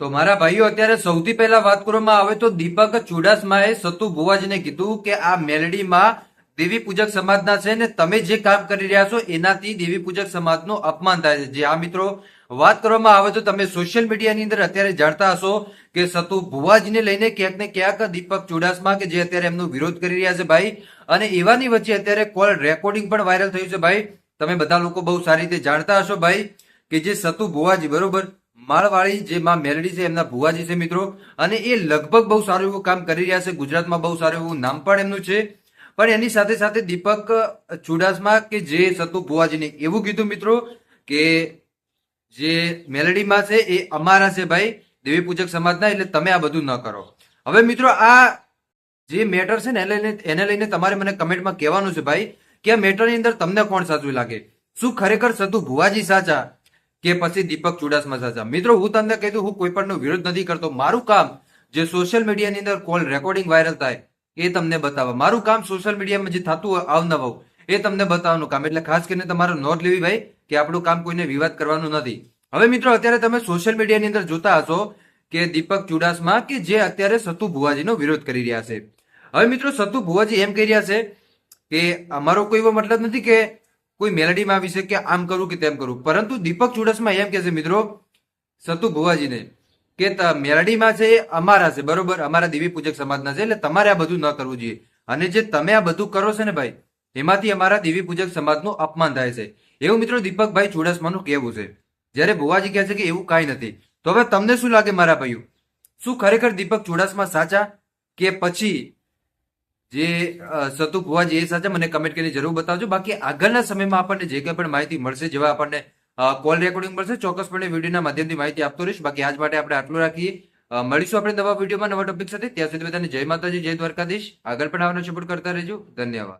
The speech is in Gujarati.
તો મારા ભાઈઓ, અત્યારે સૌથી પહેલા વાત કરવામાં આવે તો દીપક ચુડાસમાએ સતુ ભુવાજીને કીધું કે આ મેલડીમાં દેવી પૂજક સમાજના છે ને તમે જે કામ કરી રહ્યા છો, એનાથી દેવી પૂજક સમાજનું અપમાન થાય છે. જે આ મિત્રો વાત કરવામાં આવે તો તમે સોશિયલ મીડિયાની અંદર અત્યારે જાણતા હશો કે સતુ ભુવાજીને લઈને ક્યાંક ને ક્યાંક દીપક ચુડાસમા કે જે અત્યારે એમનો વિરોધ કરી રહ્યા છે ભાઈ, અને એવાની વચ્ચે અત્યારે કોલ રેકોર્ડિંગ પણ વાયરલ થયું છે ભાઈ. તમે બધા લોકો બહુ સારી રીતે જાણતા હશો ભાઈ કે જે સતુ ભુવાજી, બરોબર? માળવાળી જે માં મેલડી છે, એમના ભુવાજી છે મિત્રો. અને એ લગભગ બહુ સારું એવું કામ કરી રહ્યા છે. ગુજરાતમાં બહુ સારું એવું નામ પણ એમનું છે. પણ એની સાથે સાથે દીપક ચુડાસમા કે જે સતુ ભુવાજીને એવું કીધું મિત્રો કે જે મેલડીમાં છે એ અમારા છે ભાઈ, દેવી પૂજક સમાજના, એટલે તમે આ બધું ન કરો. હવે મિત્રો આ જે મેટર છે ને, એને લઈને એને લઈને તમારે મને કમેન્ટમાં કહેવાનું છે ભાઈ, કે આ મેટરની અંદર તમને કોણ સાચું લાગે? શું ખરેખર સતુ ભુવાજી સાચા? કે પછી દીપક ચુડાસમા સાચા મિત્રો, હું તમને દઉં, હું કોઈ પણનો વિરોધ નથી કરતો. મારું કામ જે સોશિયલ મીડિયાની અંદર કોલ રેકોર્ડિંગ વાયરલ થાય, એ તમને બતાવવા. મારું કામ સોશિયલ મીડિયામાં જે થતું હોય અવનવું એ તમને બતાવવાનું કામ. એટલે ખાસ કરીને તમારે નોંધ લેવી ભાઈ, કે આપણું કામ કોઈને વિવાદ કરવાનું નથી. હવે મિત્રો, અત્યારે તમે સોશિયલ મીડિયાની અંદર જોતા હશો કે દીપક ચુડાસમા કે જે અત્યારે સતુ ભુવાજીનો વિરોધ કરી રહ્યા છે. હવે મિત્રો, સતુ ભુવાજી એમ કહી રહ્યા છે કે અમારો કોઈ એવો મતલબ નથી કે કોઈ મેલેડીમાં આવી છે કે આમ કરું કે તેમ કરું. પરંતુ દીપક ચુડાસમા એમ કહે છે, મિત્રો, સતુ ભુવાજીને કે મેલડીમાં છે એ અમારા છે, બરોબર? અમારા દેવી પૂજક સમાજના છે, એટલે તમારે આ બધું ન કરવું જોઈએ. અને જે તમે આ બધું કરો છો ને ભાઈ, એમાંથી અમારા દેવી પૂજક સમાજનું અપમાન થાય છે. એવું મિત્રો દીપકભાઈ ચુડાસમાનું કહેવું છે. જ્યારે ભુવાજી કહે છે કે એવું કાંઈ નથી. તો હવે તમને શું લાગે મારા ભાઈઓ? શું ખરેખર દીપક ચુડાસમા સાચા? કે પછી જે સતુ ભુવાજી એ સાચા મને કમેન્ટ કરીને જરૂર બતાવજો. બાકી આગળના સમયમાં આપણને જે કંઈ પણ માહિતી મળશે, જેવા આપણને કોલ રેકોર્ડિંગ મળશે, ચોક્કસપણે વિડીયોના માધ્યમથી માહિતી આપતો રહીશ. બાકી આજ માટે આપણે આટલું રાખીએ. મળીશું આપણે નવા વિડીયોમાં નવા ટોપિક સાથે. ત્યાં સુધી બધાને જય માતાજી, જય દ્વારકાધીશ. આગળ પણ આવવાનો સપોર્ટ કરતા રહેજો. ધન્યવાદ.